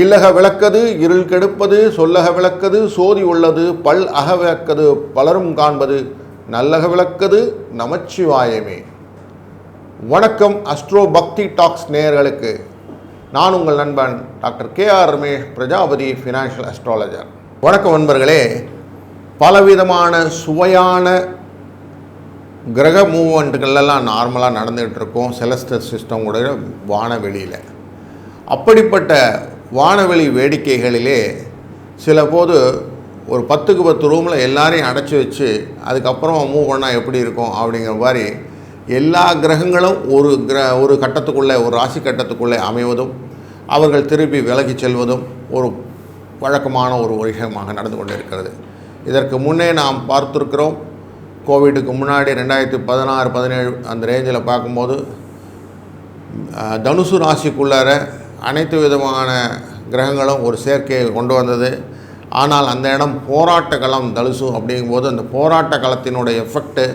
இல்லக விளக்கது இருள் கெடுப்பது சொல்லக விளக்கது சோதி உள்ளது பல் அக விளக்கது பலரும் காண்பது நல்லக விளக்கது நமச்சிவாயமே. வணக்கம் அஸ்ட்ரோ பக்தி டாக்ஸ் நேயர்களுக்கு. நான் உங்கள் நண்பன் doctor K R Ramesh Prajapati financial astrologer. வணக்கம் நண்பர்களே. பலவிதமான சுவையான கிரக மூவ்மெண்ட்டுகள்லாம் நார்மலாக நடந்துகிட்ருக்கோம் செலஸ்டர் சிஸ்டம் கூட வானவெளியில். அப்படிப்பட்ட வானவெளி வேடிக்கைகளிலே சில போது ஒரு பத்துக்கு பத்து ரூமில் எல்லாரையும் அடைச்சி வச்சு அதுக்கப்புறம் மூவ் பண்ணால் எப்படி இருக்கும் அப்படிங்கிற மாதிரி எல்லா கிரகங்களும் ஒரு கிர ஒரு கட்டத்துக்குள்ளே ஒரு ராசி கட்டத்துக்குள்ளே அமைவதும் அவர்கள் திருப்பி விலகி செல்வதும் ஒரு வழக்கமான ஒரு விஷயமாக நடந்து கொண்டிருக்கிறது. இதற்கு முன்னே நாம் பார்த்துருக்கிறோம். கோவிடுக்கு முன்னாடி ரெண்டாயிரத்தி பதினாறு பதினேழு அந்த ரேஞ்சில் பார்க்கும்போது தனுசு ராசிக்குள்ளார அனைத்து விதமான கிரகங்களும் ஒரு சேர்க்கையை கொண்டு வந்தது. ஆனால் அந்த இடம் போராட்ட களம் தலுசு அப்படிங்கும்போது அந்த போராட்ட களத்தினுடைய எஃபெக்ட்டு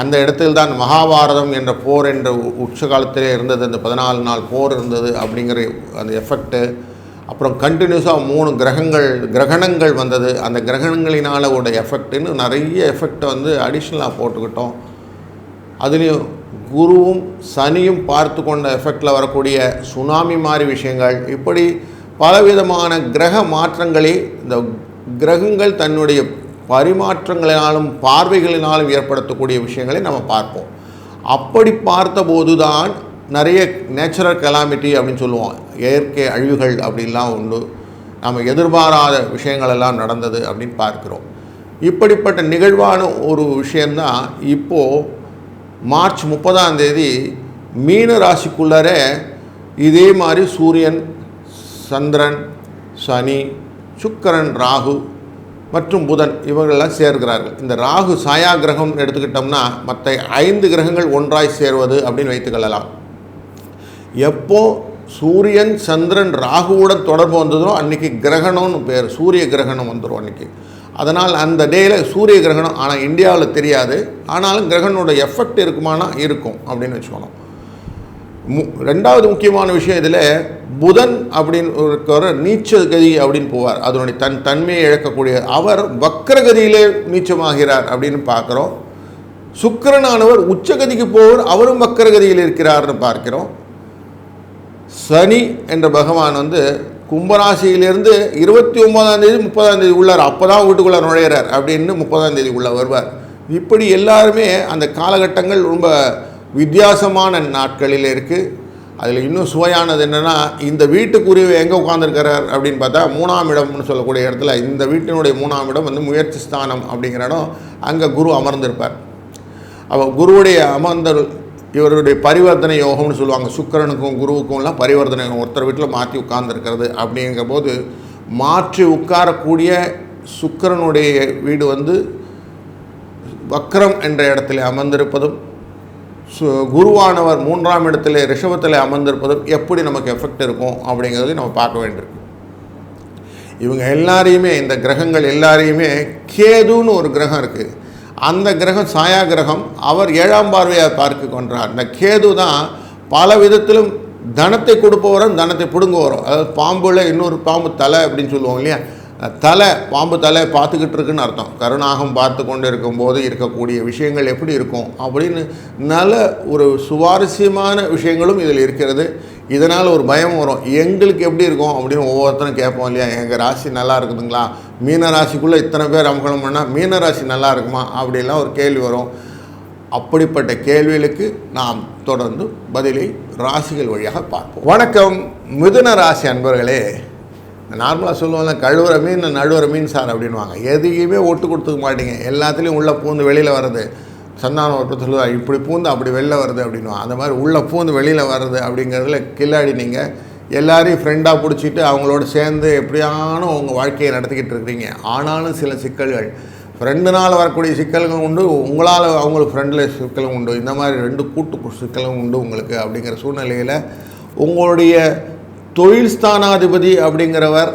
அந்த இடத்தில்தான் மகாபாரதம் என்ற போர் என்ற உச்சகாலத்திலே உச்ச காலத்திலே இருந்தது. அந்த பதினாலு நாள் போர் இருந்தது அப்படிங்கிற அந்த எஃபெக்ட்டு அப்புறம் கண்டினியூஸாக மூணு கிரகங்கள் கிரகணங்கள் வந்தது. அந்த கிரகணங்களினால உடைய எஃபெக்ட்டுன்னு நிறைய எஃபெக்டை வந்து அடிஷ்னலாக போட்டுக்கிட்டோம். அதுலேயும் குருவும் சனியும் பார்த்து கொண்ட எஃபெக்டில் வரக்கூடிய சுனாமி மாதிரி விஷயங்கள் இப்படி பலவிதமான கிரக மாற்றங்களே இந்த கிரகங்கள் தன்னுடைய பரிமாற்றங்களினாலும் பார்வைகளினாலும் ஏற்படுத்தக்கூடிய விஷயங்களை நம்ம பார்ப்போம். அப்படி பார்த்தபோது தான் நிறைய நேச்சுரல் கலாமிட்டி அப்படின்னு சொல்லுவோம். இயற்கை அழிவுகள் அப்படின்லாம் உண்டு. நம்ம எதிர்பாராத விஷயங்கள் எல்லாம் நடந்தது அப்படின்னு பார்க்கிறோம். இப்படிப்பட்ட நிகழ்வான ஒரு விஷயந்தான் இப்போது மார்ச் முப்பதாம் தேதி மீன ராசிக்குள்ளாரே இதே மாதிரி சூரியன் சந்திரன் சனி சுக்கரன் ராகு மற்றும் புதன் இவர்களெல்லாம் சேர்கிறார்கள். இந்த ராகு சாயா கிரகம் எடுத்துக்கிட்டோம்னா மற்ற ஐந்து கிரகங்கள் ஒன்றாய் சேர்வது அப்படின்னு வைத்துக்கொள்ளலாம் எப்போ சூரியன் சந்திரன் ராகுவுடன் தொடர்பு வந்ததோ அன்னைக்கு கிரகணம்னு பேர் சூரிய கிரகணம் வந்துடும் அன்னைக்கு. அதனால் அந்த டேயில் சூரிய கிரகணம் ஆனால் இந்தியாவில் தெரியாது. ஆனாலும் கிரகணோட எஃபெக்ட் இருக்குமானா இருக்கும் அப்படின்னு வச்சுக்கணும். மு ரெண்டாவது முக்கியமான விஷயம் இதில் புதன் அப்படின்னு இருக்கிற நீச்சகதி அப்படின்னு போவார். அதனுடைய தன் தன்மையை இழக்கக்கூடிய அவர் வக்கரகதியிலே நீச்சமாகிறார் அப்படின்னு பார்க்குறோம். சுக்கரனானவர் உச்சகதிக்கு போவர் அவரும் வக்கரகதியில் இருக்கிறார்னு பார்க்கிறோம். சனி என்ற பகவான் வந்து கும்பராசியிலிருந்து இருபத்தி ஒன்பதாம் தேதி முப்பதாம் தேதி உள்ளார். அப்போ தான் வீட்டுக்குள்ளே நுழையிறார் அப்படின்னு முப்பதாம் தேதி உள்ள வருவார். இப்படி எல்லாருமே அந்த காலகட்டங்கள் ரொம்ப வித்தியாசமான நாட்களில் இருக்குது அதில் இன்னும் சுவையானது என்னென்னா இந்த வீட்டுக்குரிய எங்கே உட்காந்துருக்கிறார் அப்படின்னு பார்த்தா மூணாம் இடம்னு சொல்லக்கூடிய இடத்துல இந்த வீட்டினுடைய மூணாம் இடம் வந்து முயற்சி ஸ்தானம் அப்படிங்கிற இடம் அங்கே குரு அமர்ந்திருப்பார். அவள் குருவுடைய அமர்ந்தல் இவருடைய பரிவர்த்தனை யோகம்னு சொல்லுவாங்க. சுக்கிரனுக்கும் குருவுக்கும்லாம் பரிவர்த்தனை யோகம். ஒருத்தர் வீட்டில் மாற்றி உட்கார்ந்துருக்கிறது அப்படிங்கிற போது மாற்றி உட்காரக்கூடிய சுக்கிரனுடைய வீடு வந்து வக்ரம் என்ற இடத்துல அமர்ந்திருப்பதும் சு குருவானவர் மூன்றாம் இடத்துல ரிஷபத்தில் அமர்ந்திருப்பதும் எப்படி நமக்கு எஃபெக்ட் இருக்கும் அப்படிங்கிறது நம்ம பார்க்க வேண்டியிருக்கு. இவங்க எல்லாரையுமே இந்த கிரகங்கள் எல்லாரையுமே கேதுன்னு ஒரு கிரகம் இருக்குது அந்த கிரகம் சாயா கிரகம் அவர் ஏழாம் பார்வையாக பார்க்க கொன்றார். இந்த கேது தான் பல விதத்திலும் தனத்தை கொடுப்பவரும் தனத்தை பிடுங்குவரும் அதாவது பாம்புல இன்னொரு பாம்பு தலை அப்படின்னு சொல்லுவோம் இல்லையா? தலை பாம்பு தலை பார்த்துக்கிட்டு இருக்குன்னு அர்த்தம். கருணாகம் பார்த்து கொண்டு இருக்கும்போது இருக்கக்கூடிய விஷயங்கள் எப்படி இருக்கும் அப்படின்னு நல்ல ஒரு சுவாரஸ்யமான விஷயங்களும் இதில் இருக்கிறது. இதனால் ஒரு பயம் வரும். எங்களுக்கு எப்படி இருக்கும் அப்படின்னு ஒவ்வொருத்தரும் கேட்போம் இல்லையா? எங்கள் ராசி நல்லா இருக்குதுங்களா? மீனராசிக்குள்ளே இத்தனை பேர் அமகலம் பண்ணால் மீனராசி நல்லா இருக்குமா? அப்படிலாம் ஒரு கேள்வி வரும். அப்படிப்பட்ட கேள்விகளுக்கு நாம் தொடர்ந்து பதிலை ராசிகள் வழியாக பார்ப்போம். வணக்கம். மிதுன ராசி அன்பர்களே நார்மலாக சொல்லுவாங்க கழுவுற மீன் நழுவுற மீன் சார் அப்படின்வாங்க எதையுமே ஒட்டு கொடுத்துக்க மாட்டீங்க. எல்லாத்துலேயும் உள்ளே பூந்து வெளியில் வர்றது. சந்தானம் ஒருத்தர் சொல்லுவார் இப்படி பூந்து அப்படி வெளில வருது அப்படின்வாங்க அந்த மாதிரி உள்ளே பூந்து வெளியில் வர்றது அப்படிங்கிறதுல கில்லாடி நீங்கள் எல்லாரையும் ஃப்ரெண்டாக பிடிச்சிட்டு அவங்களோட சேர்ந்து எப்படியானோ உங்கள் வாழ்க்கையை நடத்திக்கிட்டு இருக்கிறீங்க. ஆனாலும் சில சிக்கல்கள். ஃப்ரெண்டுனால் வரக்கூடிய சிக்கல்களும் உண்டு. உங்களால் அவங்களுக்கு ஃப்ரெண்டில் சிக்கலும் உண்டு. இந்த மாதிரி ரெண்டு கூட்டு சிக்கலும் உண்டு உங்களுக்கு அப்படிங்கிற சூழ்நிலையில் உங்களுடைய தொழில் ஸ்தானாதிபதி அப்படிங்கிறவர்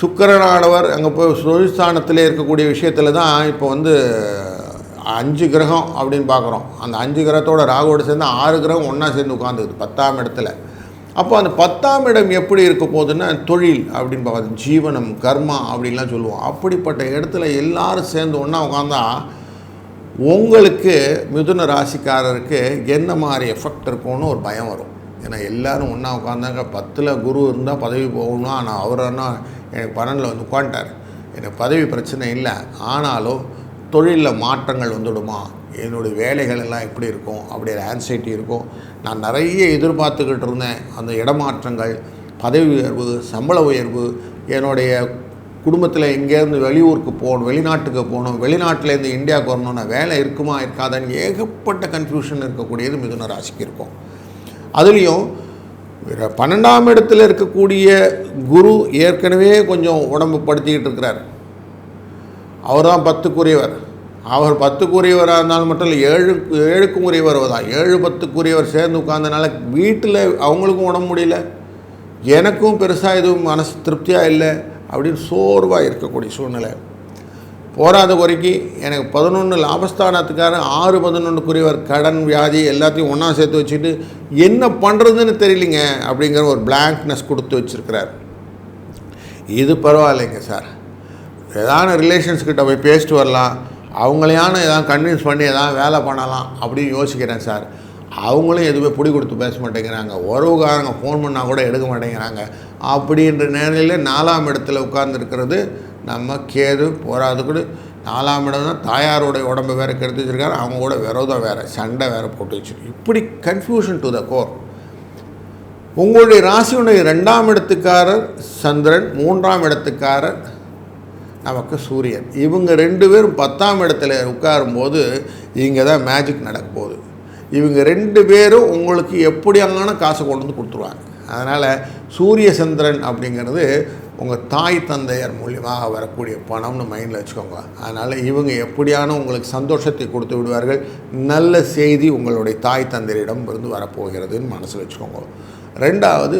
சுக்கரனானவர் அங்கே போய் தொழில் இருக்கக்கூடிய விஷயத்தில் தான் இப்போ வந்து அஞ்சு கிரகம் அப்படின்னு பார்க்குறோம். அந்த அஞ்சு கிரகத்தோட ராகுவோட சேர்ந்து ஆறு கிரகம் ஒன்றா சேர்ந்து உட்காந்துக்குது பத்தாம் இடத்துல. அப்போ அந்த பத்தாம் இடம் எப்படி இருக்க போகுதுன்னா தொழில் அப்படின்னு பார்க்காது ஜீவனம் கர்மா அப்படின்லாம் சொல்லுவோம். அப்படிப்பட்ட இடத்துல எல்லாரும் சேர்ந்து ஒன்றா உட்காந்தா உங்களுக்கு மிதுன ராசிக்காரருக்கு என்ன மாதிரி எஃபெக்ட் இருக்கும்னு ஒரு பயம் வரும். ஏன்னா எல்லாரும் ஒன்றா உட்காந்தாங்க பத்தில் குரு இருந்தால் பதவி போகணும். ஆனால் அவர் என்ன எனக்கு பன்னெண்டில் வந்து உட்காந்துட்டார் எனக்கு பதவி பிரச்சனை இல்லை. ஆனாலும் தொழிலில் மாற்றங்கள் வந்துடுமா? என்னுடைய வேலைகள் எல்லாம் எப்படி இருக்கும்? அப்படி ஆன்சைட்டி இருக்கும். நான் நிறைய எதிர்பார்த்துக்கிட்டு இருந்தேன். அந்த இடமாற்றங்கள் பதவி உயர்வு சம்பள உயர்வு என்னுடைய குடும்பத்தில் எங்கேருந்து வெளியூருக்கு போகணும் வெளிநாட்டுக்கு போகணும் வெளிநாட்டிலேருந்து இந்தியாவுக்கு வரணும்னா வேலை இருக்குமா இருக்காதான்னு ஏகப்பட்ட கன்ஃபியூஷன் இருக்கக்கூடியது மிதுன ராசிக்கு இருக்கும். அதுலேயும் பன்னெண்டாம் இடத்துல இருக்கக்கூடிய குரு ஏற்கனவே கொஞ்சம் உடம்பு படுத்திக்கிட்டு இருக்கிறார். அவர் தான் பத்துக்குரியவர். அவர் பத்துக்குரியவராக இருந்தாலும் மட்டும் இல்லை ஏழு ஏழுக்கும் உரியவர் தான் ஏழு பத்துக்குரியவர் சேர்ந்து உட்காந்தனால வீட்டில் அவங்களுக்கும் உடம்பு முடியல. எனக்கும் பெருசாக எதுவும் மனசு திருப்தியாக இல்லை அப்படின்னு சோர்வாக இருக்கக்கூடிய சூழ்நிலை. போராத குறைக்கு எனக்கு பதினொன்று லாபஸ்தானத்துக்கார ஆறு பதினொன்றுக்குரியவர் கடன் வியாதி எல்லாத்தையும் ஒன்றா சேர்த்து வச்சுட்டு என்ன பண்ணுறதுன்னு தெரியலிங்க அப்படிங்கிற ஒரு பிளாங்க்னஸ் கொடுத்து வச்சுருக்கிறார். இது பரவாயில்லைங்க சார். ஏதான ரிலேஷன்ஸ்கிட்ட போய் பேசிட்டு வரலாம். அவங்களையான எதாவது கன்வின்ஸ் பண்ணி எதாவது வேலை பண்ணலாம் அப்படின்னு யோசிக்கிறேன் சார். அவங்களும் எதுவுமே பிடி கொடுத்து பேச மாட்டேங்கிறாங்க. உறவுக்காரங்க ஃபோன் பண்ணால் கூட எடுக்க மாட்டேங்கிறாங்க. அப்படின்ற நிலையில் நாலாம் இடத்துல உட்கார்ந்துருக்கிறது நம்ம கேது போராது கூட நாலாம் இடம் தான் தாயாரோடைய உடம்பை வேறு கெடுத்து வச்சுருக்காரு. அவங்க கூட விரோதம் வேறு சண்டை வேறு போட்டு வச்சுருக்கு. இப்படி கன்ஃபியூஷன் டு த கோர் உங்களுடைய ராசியுடைய ரெண்டாம் இடத்துக்காரர் சந்திரன் மூன்றாம் இடத்துக்காரர் நமக்கு சூரியன். இவங்க ரெண்டு பேரும் பத்தாம் இடத்துல உட்காரும்போது இங்கே தான் மேஜிக் நடக்க போகுது. இவங்க ரெண்டு பேரும் உங்களுக்கு எப்படியான காசை கொண்டு வந்து கொடுத்துருவாங்க. அதனால் சூரிய சந்திரன் அப்படிங்கிறது உங்கள் தாய் தந்தையர் மூலியமாக வரக்கூடிய பணம்னு மைண்டில் வச்சுக்கோங்க. அதனால் இவங்க எப்படியான உங்களுக்கு சந்தோஷத்தை கொடுத்து விடுவார்கள் நல்ல செய்தி உங்களுடைய தாய் தந்தையரிடம் இருந்து வரப்போகிறதுன்னு மனசில் வச்சுக்கோங்க. ரெண்டாவது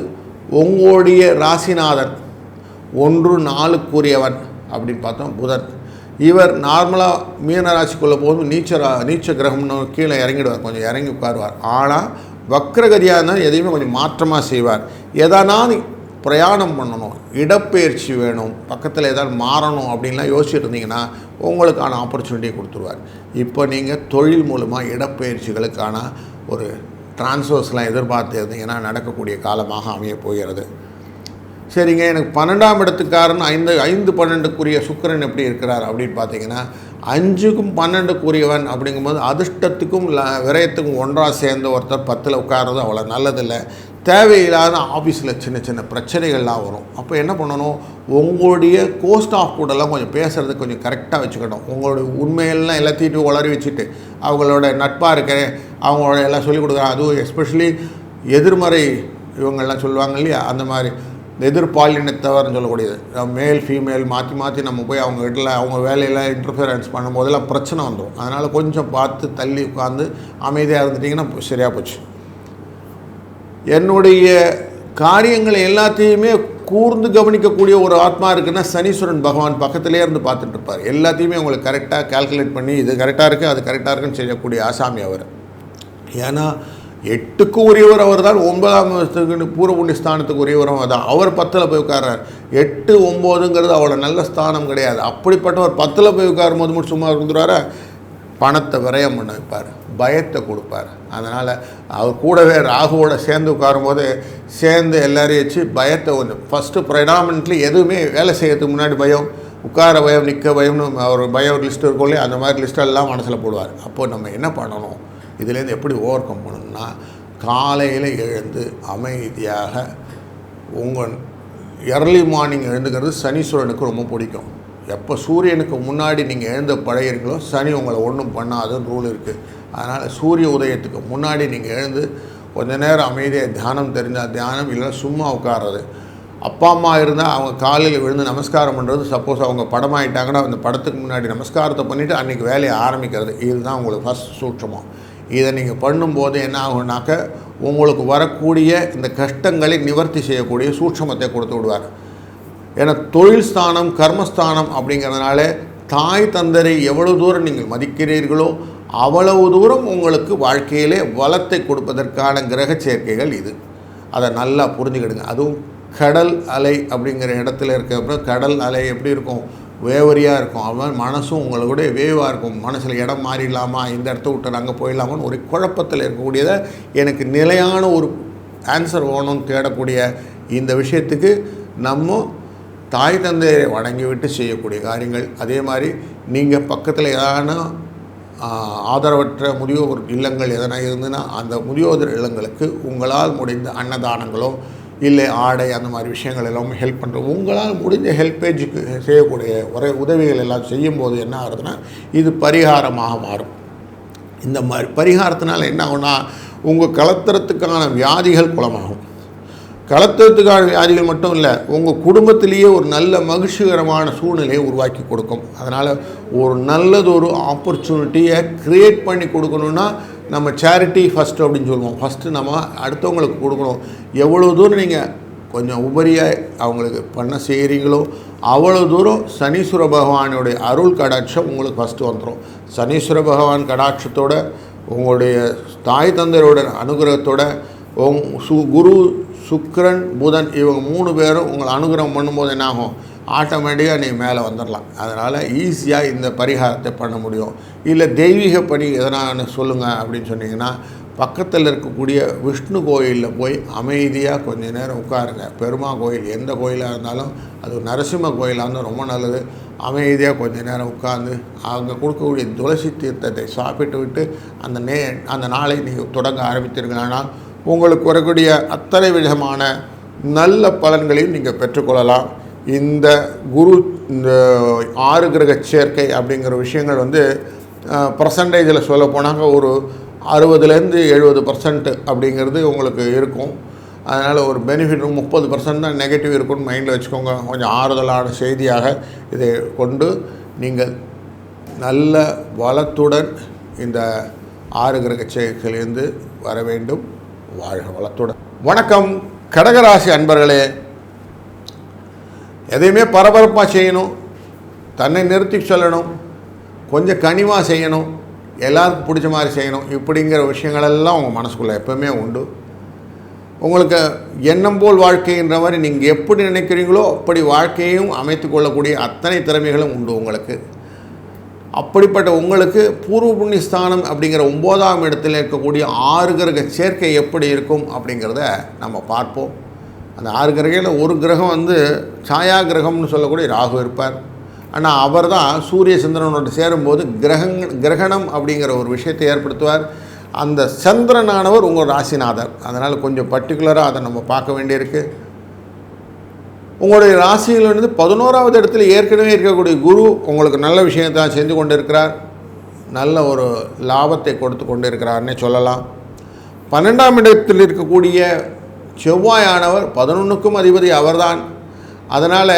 உங்களுடைய ராசிநாதன் ஒன்று நாளுக்குரியவன் அப்படின்னு பார்த்தோம். புதன் இவர் நார்மலாக மீன ராசிக்குள்ளே போகும்போது நீச்ச நீச்ச கிரகம்னு கீழே இறங்கிடுவார். கொஞ்சம் இறங்கி உட்காருவார். ஆனால் வக்ரகதியாக இருந்தால் எதையுமே கொஞ்சம் மாற்றமாக செய்வார். எதனாலும் பிரயாணம் பண்ணணும்? இடப்பெயர்ச்சி வேணும். பக்கத்தில் ஏதாவது மாறணும் அப்படின்லாம் யோசிச்சுட்டு இருந்தீங்கன்னா உங்களுக்கான ஆப்பர்ச்சுனிட்டியை கொடுத்துருவார். இப்போ நீங்கள் தொழில் மூலமாக இடப்பெயர்ச்சிகளுக்கான ஒரு டிரான்ஸ்ஃபர்ஸ்லாம் எதிர்பார்த்து இருந்தீங்கன்னா நடக்கக்கூடிய காலமாக அமைய போகிறது. சரிங்க எனக்கு பன்னெண்டாம் இடத்துக்காரன் ஐந்து ஐந்து பன்னெண்டுக்குரிய சுக்கிரன் எப்படி இருக்கிறார் அப்படின்னு பார்த்தீங்கன்னா அஞ்சுக்கும் பன்னெண்டுக்குரியவன் அப்படிங்கும்போது அதிர்ஷ்டத்துக்கும் ல- விரயத்துக்கும் ஒன்றாக சேர்ந்த ஒருத்தர் பத்தில் உட்கார்றது அவ்வளோ நல்லதில்லை. தேவையில்லாத ஆஃபீஸில் சின்ன சின்ன பிரச்சனைகள்லாம் வரும். அப்போ என்ன பண்ணணும்? உங்களுடைய கோஸ்ட் ஆஃப் கூடலாம் கொஞ்சம் பேசுகிறது கொஞ்சம் கரெக்டாக வச்சுக்கணும். உங்களுடைய உண்மையெல்லாம் எல்லாத்தையும் உளறி வச்சுட்டு அவங்களோட நட்பாக இருக்கிறேன் அவங்களோட எல்லாம் சொல்லிக் கொடுக்குறேன் அதுவும் எஸ்பெஷலி எதிர்மறை இவங்கெல்லாம் சொல்லுவாங்க இல்லையா? அந்த மாதிரி. இந்த எதிர்பாலினத்தவர்னு சொல்லக்கூடியது. மேல் ஃபீமேல் மாற்றி மாற்றி நம்ம போய் அவங்க வீட்டில் அவங்க வேலையெல்லாம் இன்டர்ஃபியரன்ஸ் பண்ணும்போதெல்லாம் பிரச்சனை வந்துடும் அதனால் கொஞ்சம் பார்த்து தள்ளி உட்காந்து அமைதியாக இருந்துட்டிங்கன்னா சரியாக போச்சு. என்னுடைய காரியங்களை எல்லாத்தையுமே கூர்ந்து கவனிக்கக்கூடிய ஒரு ஆத்மா இருக்குன்னா சனீஸ்வரன் பகவான் பக்கத்திலே இருந்து பார்த்துட்டு இருப்பார். எல்லாத்தையுமே உங்களுக்கு கரெக்டாக கால்குலேட் பண்ணி இது கரெக்டாக இருக்குது அது கரெக்டாக இருக்குன்னு செய்யக்கூடிய ஆசாமி அவர். ஏன்னா எட்டுக்கு உரியவர் அவர் தான் ஒன்பதாம் வருஷத்துக்கு பூர்வ புண்ணிய ஸ்தானத்துக்கு உரியவரும் அதான் அவர் பத்தில் போய் உட்கார்றார். எட்டு ஒம்போதுங்கிறது அவ்வளோ நல்ல ஸ்தானம் கிடையாது. அப்படிப்பட்டவர் பத்தில் போய் உட்காரும் போது மட்டும் சும்மா இருந்துருவாரா பணத்தை விரயம் பண்ண வைப்பார். பயத்தை கொடுப்பார். அதனால் அவர் கூடவே ராகுவோட சேர்ந்து உட்காரும்போது சேர்ந்து எல்லாரையும் வச்சு பயத்தை கொஞ்சம் ஃபஸ்ட்டு ப்ரெடாமினெண்ட்லி எதுவுமே வேலை செய்யறதுக்கு முன்னாடி பயம் உட்கார பயம் நிற்க பயம்னு அவர் பயம் லிஸ்ட் இருக்கும் இல்லையா? அந்த மாதிரி லிஸ்ட்டெல்லாம் மனசில் போடுவார். அப்போது நம்ம என்ன பண்ணணும்? இதுலேருந்து எப்படி ஓவர் கம் பண்ணணும்னா காலையில் எழுந்து அமைதியாக உங்கள் எர்லி மார்னிங் எழுந்துக்கிறது சனீஸ்வரனுக்கு ரொம்ப பிடிக்கும். எப்போ சூரியனுக்கு முன்னாடி நீங்கள் எழுந்த பழையீர்களோ சனி உங்களை ஒன்றும் பண்ணாதுன்னு ரூல் இருக்குது அதனால் சூரிய உதயத்துக்கு முன்னாடி நீங்கள் எழுந்து கொஞ்ச நேரம் அமைதியாக தியானம் தெரிஞ்சால் தியானம் இல்லைன்னா சும்மா உட்கார்றது. அப்பா அம்மா இருந்தால் அவங்க காலையில் விழுந்து நமஸ்காரம் பண்ணுறது சப்போஸ் அவங்க படமாயிட்டாங்கன்னா அந்த படத்துக்கு முன்னாடி நமஸ்காரத்தை பண்ணிவிட்டு அன்றைக்கி வேலையை ஆரம்பிக்கிறது. இதுதான் உங்களுக்கு ஃபஸ்ட் சூட்சமம். இதை நீங்கள் பண்ணும்போது என்ன ஆகும்னாக்க உங்களுக்கு வரக்கூடிய இந்த கஷ்டங்களை நிவர்த்தி செய்யக்கூடிய சூட்சமத்தை கொடுத்து விடுவார். ஏன்னா தொழில் ஸ்தானம் கர்மஸ்தானம் அப்படிங்கிறதுனால தாய் தந்தரை எவ்வளவு தூரம் நீங்கள் மதிக்கிறீர்களோ அவ்வளவு தூரம் உங்களுக்கு வாழ்க்கையிலே வளத்தை கொடுப்பதற்கான கிரக சேர்க்கைகள் இது. அதை நல்லா புரிஞ்சுக்கிடுங்க. அதுவும் கடல் அலை அப்படிங்கிற இடத்துல இருக்கிறப்ப கடல் அலை எப்படி இருக்கும்? வேவரியாக இருக்கும். அவன் மனசும் உங்களோட வேவாக இருக்கும். மனசில் இடம் மாறிடலாமா? இந்த இடத்த விட்டு அங்கே போயிடலாமான்னு ஒரு குழப்பத்தில் இருக்கக்கூடியதை எனக்கு நிலையான ஒரு ஆன்சர் வேணும்னு தேடக்கூடிய இந்த விஷயத்துக்கு நம்ம தாய் தந்தையை வணங்கிவிட்டு செய்யக்கூடிய காரியங்கள். அதே மாதிரி நீங்கள் பக்கத்தில் ஏதான ஆதரவற்ற முதியோர் இல்லங்கள் எதனா இருந்ததுன்னா அந்த முதியோர் இல்லங்களுக்கு உங்களால் முடிந்த அன்னதானங்களோ இல்லை ஆடை அந்த மாதிரி விஷயங்கள் எல்லாம் ஹெல்ப் பண்ணுறோம் உங்களால் முடிஞ்ச ஹெல்பேஜுக்கு செய்யக்கூடிய ஒரே உதவிகள் எல்லாம் செய்யும்போது என்ன ஆகுதுன்னா இது பரிகாரமாக மாறும். இந்த மாதிரி பரிகாரத்தினால் என்ன ஆகும்னா உங்கள் கலத்திரத்துக்கான வியாதிகள் குலமாகும் கலத்திரத்துக்கான வியாதிகள் மட்டும் இல்லை உங்கள் குடும்பத்திலேயே ஒரு நல்ல மகிழ்ச்சிகரமான சூழ்நிலையை உருவாக்கி கொடுக்கும். அதனால் ஒரு நல்லது ஒரு ஆப்பர்ச்சுனிட்டியை க்ரியேட் பண்ணி கொடுக்கணுன்னா நம்ம சேரிட்டி ஃபஸ்ட்டு அப்படின்னு சொல்லுவோம். ஃபஸ்ட்டு நம்ம அடுத்தவங்களுக்கு கொடுக்கணும். எவ்வளோ தூரம் நீங்கள் கொஞ்சம் உபரியாக அவங்களுக்கு பண்ண செய்கிறீங்களோ அவ்வளோ தூரம் சனீஸ்வர பகவானுடைய அருள் கடாட்சம் உங்களுக்கு ஃபஸ்ட்டு வந்துடும் சனீஸ்வர பகவான் கடாட்சத்தோட உங்களுடைய தாய் தந்தையோட அனுகிரகத்தோட உங் சு குரு சுக்ரன் புதன் இவங்க மூணு பேரும் உங்களை அனுகிரகம் பண்ணும்போது என்ன ஆகும் ஆட்டோமேட்டிக்காக நீ மேலே வந்துடலாம். அதனால் ஈஸியாக இந்த பரிகாரத்தை பண்ண முடியும். இல்லை தெய்வீக பணி எதனான்னு சொல்லுங்கள் அப்படின்னு சொன்னீங்கன்னா பக்கத்தில் இருக்கக்கூடிய விஷ்ணு கோயிலில் போய் அமைதியாக கொஞ்ச நேரம் உட்காருங்க. பெருமா கோயில் எந்த கோயிலாக இருந்தாலும் அது நரசிம்ம கோயிலாக இருந்தால் ரொம்ப நல்லது. அமைதியாக கொஞ்ச நேரம் உட்காந்து அங்கே கொடுக்கக்கூடிய துளசி தீர்த்தத்தை சாப்பிட்டு விட்டு அந்த நே அந்த நாளை நீங்கள் தொடங்க ஆரம்பித்தீர்களானா உங்களுக்கு வரக்கூடிய அத்தனை விதமான நல்ல பலன்களையும் நீங்கள் பெற்றுக்கொள்ளலாம். இந்த குரு இந்த ஆறு கிரக சேர்க்கை அப்படிங்கிற விஷயங்கள் வந்து பர்சன்டேஜில் சொல்ல போனாங்க ஒரு அறுபதுலேருந்து எழுபது பர்சன்ட் அப்படிங்கிறது உங்களுக்கு இருக்கும். அதனால் ஒரு பெனிஃபிட் முப்பது பர்சன்ட் தான் நெகட்டிவ் இருக்கும்னு மைண்டில் வச்சுக்கோங்க. கொஞ்சம் ஆறுதலான செய்தியாக இதை கொண்டு நீங்கள் நல்ல வளத்துடன் இந்த ஆறு கிரக சேர்க்கையிலேருந்து வர வேண்டும். வாழ்க வளத்துடன். வணக்கம். கடகராசி அன்பர்களே எதையுமே பரபரப்பாக செய்யணும். தன்னை நிறுத்தி சொல்லணும். கொஞ்சம் கனிவாக செய்யணும். எல்லாருக்கும் பிடிச்ச மாதிரி செய்யணும். இப்படிங்கிற விஷயங்களெல்லாம் உங்கள் மனசுக்குள்ளே எப்பவுமே உண்டு. உங்களுக்கு எண்ணம் போல் வாழ்க்கைன்ற மாதிரி நீங்கள் எப்படி நினைக்கிறீங்களோ அப்படி வாழ்க்கையையும் அமைத்து கொள்ளக்கூடிய அத்தனை திறமைகளும் உண்டு உங்களுக்கு. அப்படிப்பட்ட உங்களுக்கு பூர்வ புண்ணியஸ்தானம் அப்படிங்கிற ஒம்போதாம் இடத்தில் இருக்கக்கூடிய ஆறு கிரக சேர்க்கை எப்படி இருக்கும் அப்படிங்கிறத நம்ம பார்ப்போம். அந்த ஆறு கிரகையில் ஒரு கிரகம் வந்து சாயா கிரகம்னு சொல்லக்கூடிய ராகு இருப்பார். ஆனால் அவர் தான் சூரிய சந்திரனோட சேரும்போது கிரகங் கிரகணம் அப்படிங்கிற ஒரு விஷயத்தை ஏற்படுத்துவார். அந்த சந்திரனானவர் உங்கள் ராசிநாதர். அதனால் கொஞ்சம் பர்டிகுலராக அதை நம்ம பார்க்க வேண்டியிருக்கு. உங்களுடைய ராசியிலிருந்து பதினோராவது இடத்துல ஏற்கனவே இருக்கக்கூடிய குரு உங்களுக்கு நல்ல விஷயத்தான் செஞ்சு கொண்டு இருக்கிறார் நல்ல ஒரு லாபத்தை கொடுத்து கொண்டு இருக்கிறார்னே சொல்லலாம். பன்னெண்டாம் இடத்தில் இருக்கக்கூடிய செவ்வாயானவர் பதினொன்றுக்கும் அதிபதி அவர்தான். அதனால்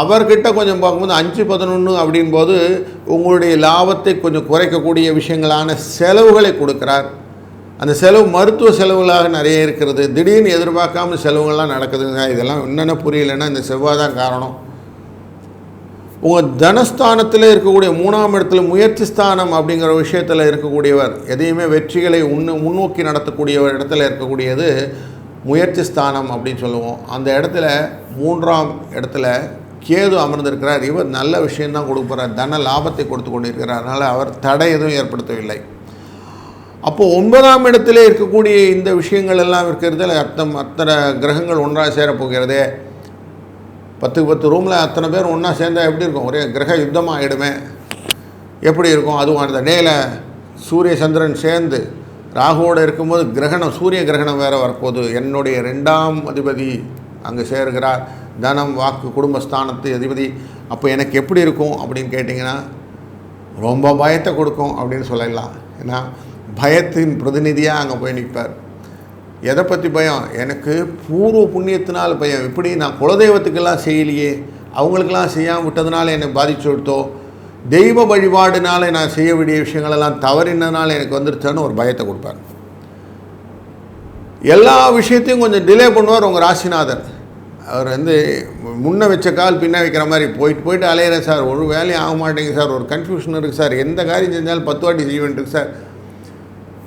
அவர்கிட்ட கொஞ்சம் பார்க்கும்போது அஞ்சு பதினொன்று அப்படின்போது உங்களுடைய லாபத்தை கொஞ்சம் குறைக்கக்கூடிய விஷயங்களான செலவுகளை கொடுக்குறார். அந்த செலவு மருத்துவ செலவுகளாக நிறைய இருக்கிறது. திடீர்னு எதிர்பார்க்காம செலவுகள்லாம் நடக்குதுங்க இதெல்லாம் என்னென்ன புரியலைன்னா இந்த செவ்வாய் தான் காரணம். உங்கள் தனஸ்தானத்தில் இருக்கக்கூடிய மூணாம் இடத்துல முயற்சி ஸ்தானம் அப்படிங்கிற விஷயத்தில் இருக்கக்கூடியவர் எதையுமே வெற்றிகளை உன்னு முன்னோக்கி நடத்தக்கூடிய ஒரு இடத்துல இருக்கக்கூடியது முயற்சி ஸ்தானம் அப்படின்னு சொல்லுவோம். அந்த இடத்துல மூன்றாம் இடத்துல கேது அமர்ந்திருக்கிறார். இவர் நல்ல விஷயம்தான் கொடுக்குறார் தன லாபத்தை கொடுத்து கொண்டிருக்கிறார். அதனால் அவர் தடை எதுவும் ஏற்படுத்தவில்லை. அப்போது ஒன்பதாம் இடத்திலே இருக்கக்கூடிய இந்த விஷயங்கள் எல்லாம் இருக்கிறதுல அர்த்தம் அத்தனை கிரகங்கள் ஒன்றாக சேரப்போகிறது பத்துக்கு பத்து ரூமில் அத்தனை பேர் ஒன்றா சேர்ந்தால் எப்படி இருக்கும்? ஒரே கிரக யுத்தமாக ஆகிடுமே எப்படி இருக்கும்? அதுவும் அந்த டேயில் சூரிய சந்திரன் சேர்ந்து ராகுவோடு இருக்கும்போது கிரகணம் சூரிய கிரகணம் வேறு வரப்போகுது. என்னுடைய ரெண்டாம் அதிபதி அங்கே சேர்கிறார். தனம் வாக்கு குடும்பஸ்தானத்து அதிபதி. அப்போ எனக்கு எப்படி இருக்கும் அப்படின்னு கேட்டிங்கன்னா ரொம்ப பயத்தை கொடுக்கும் அப்படின்னு சொல்லலாம். ஏன்னா பயத்தின் பிரதிநிதியாக அங்கே போய் நிற்பார். எதை பற்றி பயம்? எனக்கு பூர்வ புண்ணியத்தினால் பயம். இப்படி நான் குலதெய்வத்துக்கெல்லாம் செய்யலையே. அவங்களுக்கெல்லாம் செய்யாமல் விட்டதுனால என்னை பாதிச்சு விட்டோ? தெய்வ வழிபாடுனால நான் செய்ய வேண்டிய விஷயங்களெல்லாம் தவறினதுனால எனக்கு வந்துருச்சான்னு ஒரு பயத்தை கொடுப்பார். எல்லா விஷயத்தையும் கொஞ்சம் டிலே பண்ணுவார் உங்கள் ராசிநாதர் அவர் வந்து முன்ன வச்ச கால் பின்ன வைக்கிற மாதிரி போயிட்டு போயிட்டு அலையிறேன் சார் ஒரு வேலையும் ஆக மாட்டேங்குது சார் ஒரு கன்ஃபியூஷன் இருக்குது சார் எந்த காரியம் செஞ்சாலும் பத்து வாட்டி செய்ய வேண்டியிருக்கு சார்.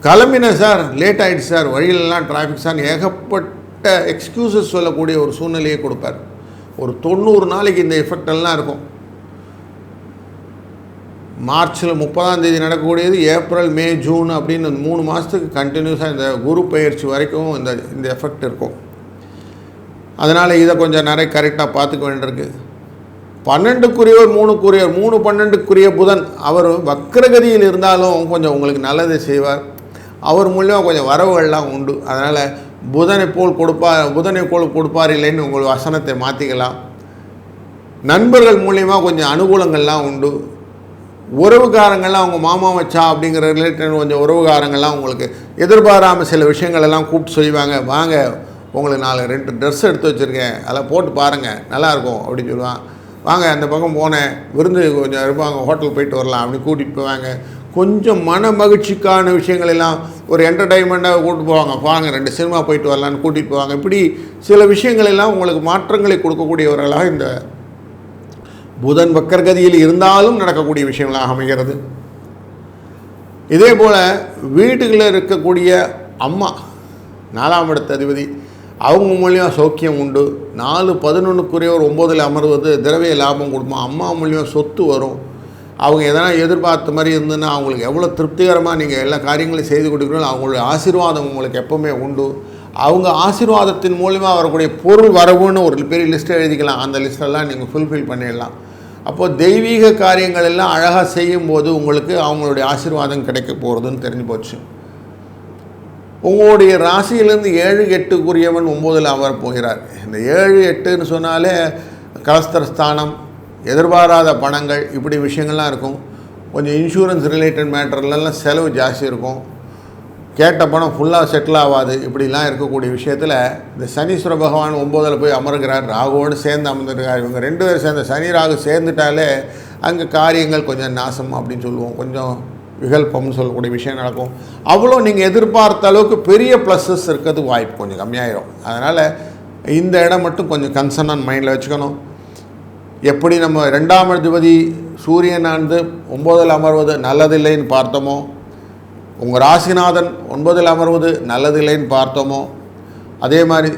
கிளம்பினேன் சார் லேட் ஆகிடுச்சு சார் வழியிலலாம் டிராஃபிக் சார் ஏகப்பட்ட ஏகப்பட்ட எக்ஸ்கியூசஸ் சொல்லக்கூடிய ஒரு சூழ்நிலையை கொடுப்பார். ஒரு தொண்ணூறு நாளைக்கு இந்த எஃபெக்ட் எல்லாம் இருக்கும். மார்ச்சில் முப்பதாம் தேதி நடக்கக்கூடியது ஏப்ரல் மே ஜூன் அப்படின்னு மூணு மாதத்துக்கு கண்டினியூஸாக இந்த குரு பயிற்சி வரைக்கும் இந்த இந்த எஃபெக்ட் இருக்கும். அதனால் இதை கொஞ்சம் நிறைய கரெக்டாக பார்த்துக்க வேண்டியிருக்கு. பன்னெண்டுக்குரியவர் மூணுக்குரியவர் மூணு பன்னெண்டுக்குரிய புதன் அவர் வக்கரகதியில் இருந்தாலும் கொஞ்சம் உங்களுக்கு நல்லதை செய்வார். அவர் மூலியமாக கொஞ்சம் வரவுகள்லாம் உண்டு. அதனால் புதனை போல் கொடுப்பார் புதனை போல் கொடுப்பார் இல்லைன்னு உங்கள் வசனத்தை மாற்றிக்கலாம் நண்பர்கள் மூலியமாக கொஞ்சம் அனுகூலங்கள்லாம் உண்டு. உறவுக்காரங்கள்லாம் அவங்க மாமா வச்சா அப்படிங்கிற ரிலேட்டட் கொஞ்சம் உறவுகாரங்கள்லாம் உங்களுக்கு எதிர்பாராமல் சில விஷயங்களெல்லாம் கூப்பிட்டு சொல்லுவாங்க. வாங்க உங்களுக்கு நாலு ரெண்டு ட்ரெஸ் எடுத்து வச்சுருக்கேன். அதெல்லாம் போட்டு பாருங்கள் நல்லாயிருக்கும் அப்படின்னு சொல்லுவான். வாங்க அந்த பக்கம் போனேன். விருந்து கொஞ்சம் இருப்பாங்க ஹோட்டல் போயிட்டு வரலாம் அப்படின்னு கூட்டிகிட்டு போவாங்க. கொஞ்சம் மன மகிழ்ச்சிக்கான விஷயங்கள் எல்லாம் ஒரு என்டர்டைன்மெண்ட்டாக கூப்பிட்டு போவாங்க. வாங்க ரெண்டு சினிமா போயிட்டு வரலான்னு கூட்டிகிட்டு போவாங்க. இப்படி சில விஷயங்கள் எல்லாம் உங்களுக்கு மாற்றங்களை கொடுக்கக்கூடியவர்களாக இந்த புதன் வக்கர்கதியில் இருந்தாலும் நடக்கக்கூடிய விஷயங்களாக அமைகிறது. இதே போல் வீட்டுகளில் இருக்கக்கூடிய அம்மா நாலாம் இடத்த அதிபதி அவங்க மூலியம் சௌக்கியம் உண்டு. நாலு பதினொன்றுக்குரியவர் ஒம்போதில் அமர்வது திரவிய லாபம் கொடுப்போம் அம்மா மூலியம் சொத்து வரும். அவங்க எதனா எதிர்பார்த்த மாதிரி இருந்ததுன்னா அவங்களுக்கு எவ்வளோ திருப்திகரமாக நீங்கள் எல்லா காரியங்களையும் செய்து கொடுக்குறீங்களோ அவங்களுடைய ஆசீர்வாதம் உங்களுக்கு எப்போவுமே உண்டு. அவங்க ஆசீர்வாதத்தின் மூலிமா வரக்கூடிய பொருள் வரவுன்னு ஒரு பெரிய லிஸ்ட்டை எழுதிக்கலாம். அந்த லிஸ்ட்டெல்லாம் நீங்கள் ஃபுல்ஃபில் பண்ணிடலாம். அப்போது தெய்வீக காரியங்கள் எல்லாம் அழகாக செய்யும்போது உங்களுக்கு அவங்களுடைய ஆசீர்வாதம் கிடைக்க போகிறதுன்னு தெரிஞ்சு போச்சு. உங்களுடைய ராசியிலேருந்து ஏழு எட்டுக்குரியவன் ஒம்போதில் அவர் போகிறார். இந்த ஏழு எட்டுன்னு சொன்னாலே கலஸ்தரஸ்தானம் எதிர்பாராத பணங்கள் இப்படி விஷயங்கள்லாம் இருக்கும். கொஞ்சம் இன்சூரன்ஸ் ரிலேட்டட் மேட்டர்லலாம் செலவு ஜாஸ்தி இருக்கும். கேட்ட பணம் ஃபுல்லாக செட்டில் ஆகாது. இப்படிலாம் இருக்கக்கூடிய விஷயத்தில் இந்த சனீஸ்வர பகவான் ஒம்போதில் போய் அமர்கிறார். ராகுவோடு சேர்ந்து அமர்ந்துருக்கார். இவங்க ரெண்டு பேரும் சேர்ந்த சனி ராகு சேர்ந்துட்டாலே அங்கே காரியங்கள் கொஞ்சம் நாசம் அப்படின்னு சொல்லுவோம். கொஞ்சம் விகல்பம்னு சொல்லக்கூடிய விஷயம் நடக்கும். அவ்வளோ நீங்கள் எதிர்பார்த்த அளவுக்கு பெரிய ப்ளஸ்ஸஸ் இருக்கிறதுக்கு வாய்ப்பு கொஞ்சம் கம்மியாயிரும். அதனால் இந்த இடம் மட்டும் கொஞ்சம் கன்சர்னான் மைண்டில் வச்சுக்கணும். எப்படி நம்ம ரெண்டாம் அதிபதி சூரியன் ஆண்டு ஒம்போதில் அமர்வது நல்லதில்லைன்னு பார்த்தோமோ உங்கள் ராசிநாதன் ஒன்பதில் அமர்வது நல்லதில்லைன்னு பார்த்தோமோ? அதே மாதிரி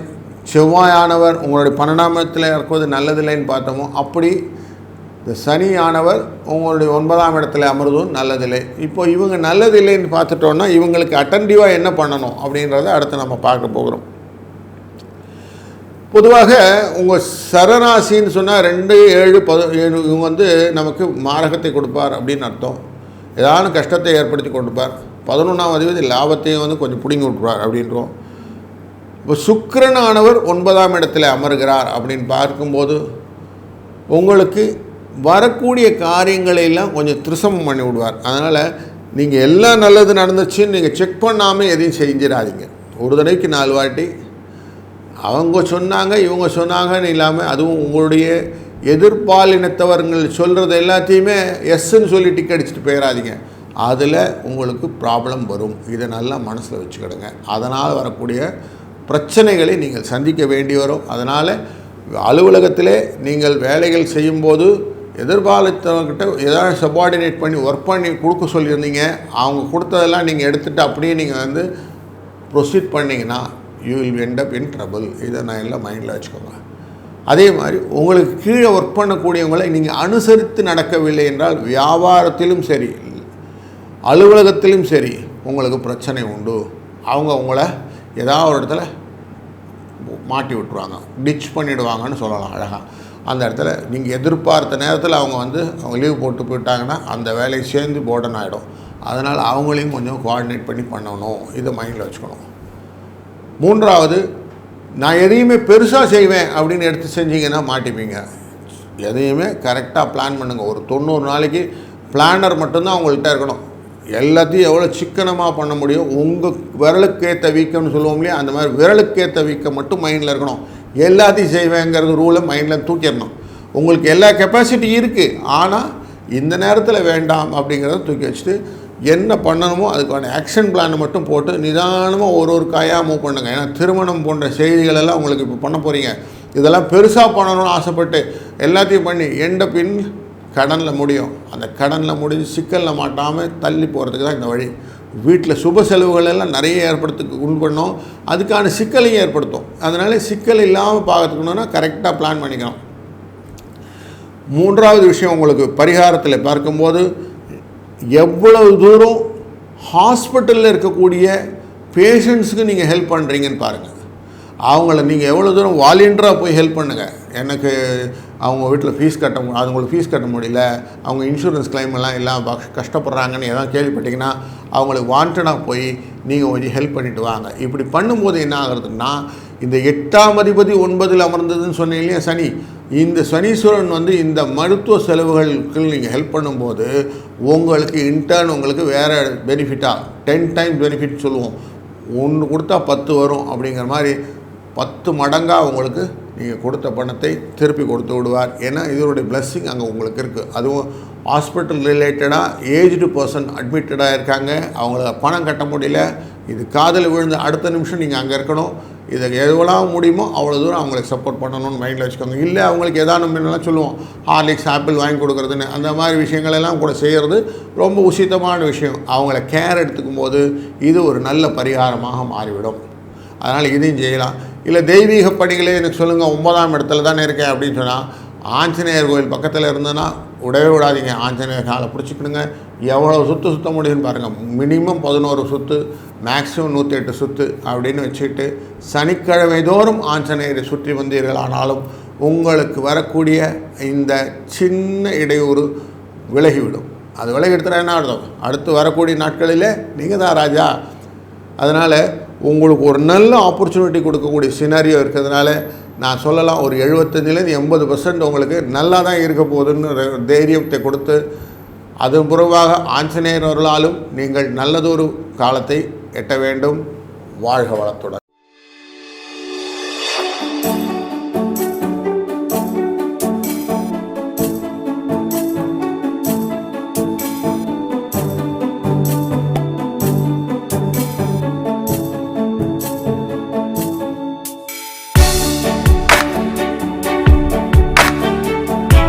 செவ்வாயானவர் உங்களுடைய பன்னெண்டாமத்தில் இருக்குவது நல்லதில்லைன்னு பார்த்தோமோ? அப்படி இந்த சனியானவர் உங்களுடைய ஒன்பதாம் இடத்துல அமர்வதும் நல்லதில்லை இப்போ இவங்க நல்லதில்லைன்னு பார்த்துட்டோன்னா இவங்களுக்கு அட்டன்டிவாக என்ன பண்ணணும் அப்படின்றத அடுத்து நம்ம பார்க்க போகிறோம். பொதுவாக உங்கள் சரராசின்னு சொன்னால் ரெண்டு ஏழு பத ஏழு இவங்க வந்து நமக்கு மாரகத்தை கொடுப்பார் அப்படின்னு அர்த்தம். ஏதாவது கஷ்டத்தை ஏற்படுத்தி கொடுப்பார். பதினொன்றாம் அதிபதி லாபத்தையும் வந்து கொஞ்சம் பிடிங்கி விட்ருவார் அப்படின்றோம். இப்போ சுக்கரனானவர் ஒன்பதாம் இடத்துல அமர்கிறார் அப்படின்னு பார்க்கும்போது உங்களுக்கு வரக்கூடிய காரியங்களையெல்லாம் கொஞ்சம் திருசமம் பண்ணி விடுவார். அதனால் நீங்கள் எல்லாம் நல்லது நடந்துச்சுன்னு நீங்கள் செக் பண்ணாமல் எதையும் செஞ்சிடாதீங்க. ஒரு தடவைக்கு நாலு வாட்டி. அவங்க சொன்னாங்க இவங்க சொன்னாங்கன்னு இல்லாமல் அதுவும் உங்களுடைய எதிர்பாலினத்தவர்கள் சொல்கிறது எல்லாத்தையுமே எஸ்ன்னு சொல்லி டிக்கெட் அடிச்சுட்டு போயிடாதீங்க. அதில் உங்களுக்கு ப்ராப்ளம் வரும். இதை நல்லா மனசில் வச்சுக்கிடுங்க. அதனால் வரக்கூடிய பிரச்சனைகளை நீங்கள் சந்திக்க வேண்டி வரும். அதனால் அலுவலகத்திலே நீங்கள் வேலைகள் செய்யும்போது எதிர்பாலித்தவர்கிட்ட ஏதாவது சபார்டினேட் பண்ணி ஒர்க் பண்ணி கொடுக்க சொல்லியிருந்தீங்க. அவங்க கொடுத்ததெல்லாம் நீங்கள் எடுத்துகிட்டு அப்படியே நீங்கள் வந்து ப்ரொசீட் பண்ணிங்கன்னா you will end up in trouble இதை நான் எல்லாம் மைண்டில் வச்சுக்கோங்க. அதே மாதிரி உங்களுக்கு கீழே ஒர்க் பண்ணக்கூடியவங்களை நீங்கள் அனுசரித்து நடக்கவில்லை என்றால் வியாபாரத்திலும் சரி அலுவலகத்திலும் சரி உங்களுக்கு பிரச்சனை உண்டு. அவங்க உங்களை ஏதாவது ஒரு இடத்துல மாட்டி விட்டுருவாங்க. டிச் பண்ணிவிடுவாங்கன்னு சொல்லலாம் அழகாக அந்த இடத்துல நீங்கள் எதிர்பார்த்த நேரத்தில் அவங்க வந்து அவங்க லீவ் போட்டு போயிட்டாங்கன்னா அந்த வேலையை சேர்ந்து போர்டன் ஆகிடும் அதனால் அவங்களையும் கொஞ்சம் கோஆர்டினேட் பண்ணி பண்ணணும். இதை மைண்டில் வச்சுக்கணும். மூன்றாவது நான் எதையுமே பெருசாக செய்வேன் அப்படின்னு எடுத்து செஞ்சீங்கன்னா மாட்டிப்பீங்க. எதையுமே கரெக்டாக பிளான் பண்ணுங்கள் ஒரு தொண்ணூறு நாளைக்கு பிளானர் மட்டும்தான் அவங்கள்ட்ட இருக்கணும். எல்லாத்தையும் எவ்வளோ சிக்கனமாக பண்ண முடியும்? உங்கள் விரலுக்கேற்ற வீக்கம்னு சொல்லுவோம் இல்லையா? அந்த மாதிரி விரலுக்கேற்ற வீக்கம் மட்டும் மைண்டில் இருக்கணும். எல்லாத்தையும் செய்வேங்கிறது ரூலை மைண்டில் தூக்கிடணும். உங்களுக்கு எல்லா கெப்பாசிட்டி இருக்குது ஆனால் இந்த நேரத்தில் வேண்டாம் அப்படிங்கிறத தூக்கி வச்சுட்டு என்ன பண்ணணுமோ அதுக்கான ஆக்ஷன் பிளானை மட்டும் போட்டு நிதானமாக ஒரு ஒரு காயாக மூவ் பண்ணுங்கள் ஏன்னா திருமணம் போன்ற செய்திகள் எல்லாம் உங்களுக்கு இப்போ பண்ண போகிறீங்க இதெல்லாம் பெருசாக பண்ணணும்னு ஆசைப்பட்டு எல்லாத்தையும் பண்ணி எண்ட பின் கடனில் முடியும். அந்த கடனில் முடிஞ்சு சிக்கலில் மாட்டாமல் தள்ளி போகிறதுக்கு தான் இந்த வழி. வீட்டில் சுப செலவுகள் எல்லாம் நிறைய ஏற்படுத்துக்கு உள் பண்ணோம். அதுக்கான சிக்கலையும் ஏற்படுத்தும். அதனால் சிக்கல் இல்லாமல் பார்த்துக்கணுன்னா கரெக்டாக பிளான் பண்ணிக்கணும் மூன்றாவது விஷயம் உங்களுக்கு பரிகாரத்தில் பார்க்கும்போது எவ்வளவு தூரம் ஹாஸ்பிட்டலில் இருக்கக்கூடிய பேஷண்ட்ஸுக்கு நீங்கள் ஹெல்ப் பண்ணுறீங்கன்னு பாருங்கள் அவங்கள நீங்கள் எவ்வளோ தூரம் வாலண்டியராக போய் ஹெல்ப் பண்ணுங்கள் எனக்கு அவங்க வீட்டில் ஃபீஸ் கட்ட மு- அவங்களுக்கு ஃபீஸ் கட்ட முடியல அவங்க இன்சூரன்ஸ் கிளைம் எல்லாம் எல்லாம் ப- கஷ்டப்படுறாங்கன்னு எதாவது கேள்விப்பட்டீங்கன்னா அவங்களுக்கு வாண்டடாக போய் நீங்கள் கொஞ்சம் ஹெல்ப் பண்ணிட்டு வாங்க. இப்படி பண்ணும்போது என்ன ஆகுறதுன்னா இந்த எட்டாம் அதிபதி ஒன்பதில் அமர்ந்ததுன்னு சொன்னேன் இல்லையா சனி? இந்த சனீஸ்வரன் வந்து இந்த மருத்துவ செலவுகளுக்கு நீங்கள் ஹெல்ப் பண்ணும்போது உங்களுக்கு இன்டர்ன் உங்களுக்கு வேறு பெனிஃபிட்டாக டென் டைம் பெனிஃபிட் சொல்லுவோம். ஒன்று கொடுத்தா பத்து வரும் அப்படிங்கிற மாதிரி பத்து மடங்காக உங்களுக்கு நீங்கள் கொடுத்த பணத்தை திருப்பி கொடுத்து விடுவார். ஏன்னா இதனுடைய பிளஸ்ஸிங் அங்கே உங்களுக்கு இருக்குது அதுவும் ஹாஸ்பிட்டல் ரிலேட்டடாக ஏஜ்டு பர்சன் அட்மிட்டடாக இருக்காங்க. அவங்கள பணம் கட்ட முடியல. இது காதில் விழுந்த அடுத்த நிமிஷம் நீங்கள் அங்கே இருக்கணும். இதை எவ்வளோ முடியுமோ அவ்வளோ தூரம் அவங்களுக்கு சப்போர்ட் பண்ணணும்னு மைண்டில் வச்சுக்கோங்க. இல்லை அவங்களுக்கு ஏதாவது முன்னெல்லாம் சொல்லுவோம் ஹார்லிக்ஸ் ஆப்பிள் வாங்கி கொடுக்குறதுன்னு அந்த மாதிரி விஷயங்களெல்லாம் கூட செய்கிறது ரொம்ப உசிதமான விஷயம். அவங்கள கேர் எடுத்துக்கும் போது இது ஒரு நல்ல பரிகாரமாக மாறிவிடும். அதனால் இதையும் செய்யலாம். இல்லை தெய்வீக பணிகளே எனக்கு சொல்லுங்கள் ஒன்பதாம் இடத்துல தானே இருக்கேன் அப்படின்னு சொன்னால் ஆஞ்சநேயர் கோயில் பக்கத்தில் இருந்ததுன்னா விடவே விடாதீங்க. ஆஞ்சநேயர் காலை பிடிச்சிக்கிடுங்க. எவ்வளோ சுற்று சுத்த முடியும்னு பாருங்கள் மினிமம் பதினோரு சுற்று மேக்ஸிமம் நூற்றி எட்டு சுற்று அப்படின்னு வச்சுக்கிட்டு சனிக்கிழமை தோறும் ஆஞ்சநேயரை சுற்றி வந்தீர்களானாலும் உங்களுக்கு வரக்கூடிய இந்த சின்ன இடையூறு விலகிவிடும். அது விலகி எடுத்துட்டா என்ன அர்த்தம்? அடுத்து வரக்கூடிய நாட்களிலே நீங்கள் தான் ராஜா. அதனால் உங்களுக்கு ஒரு நல்ல ஆப்பர்ச்சுனிட்டி கொடுக்கக்கூடிய சினாரியோ இருக்கிறதுனால நான் சொல்லலாம் ஒரு எழுபத்தஞ்சிலேருந்து எண்பது பர்சன்ட் உங்களுக்கு நல்லா தான் இருக்க போகுதுன்னு தைரியத்தை கொடுத்து அதன் பிறவாக ஆஞ்சநேயர் அவர்களாலும் நீங்கள் நல்லதொரு காலத்தை எட்ட வேண்டும். வாழ்க வளத்துடன்.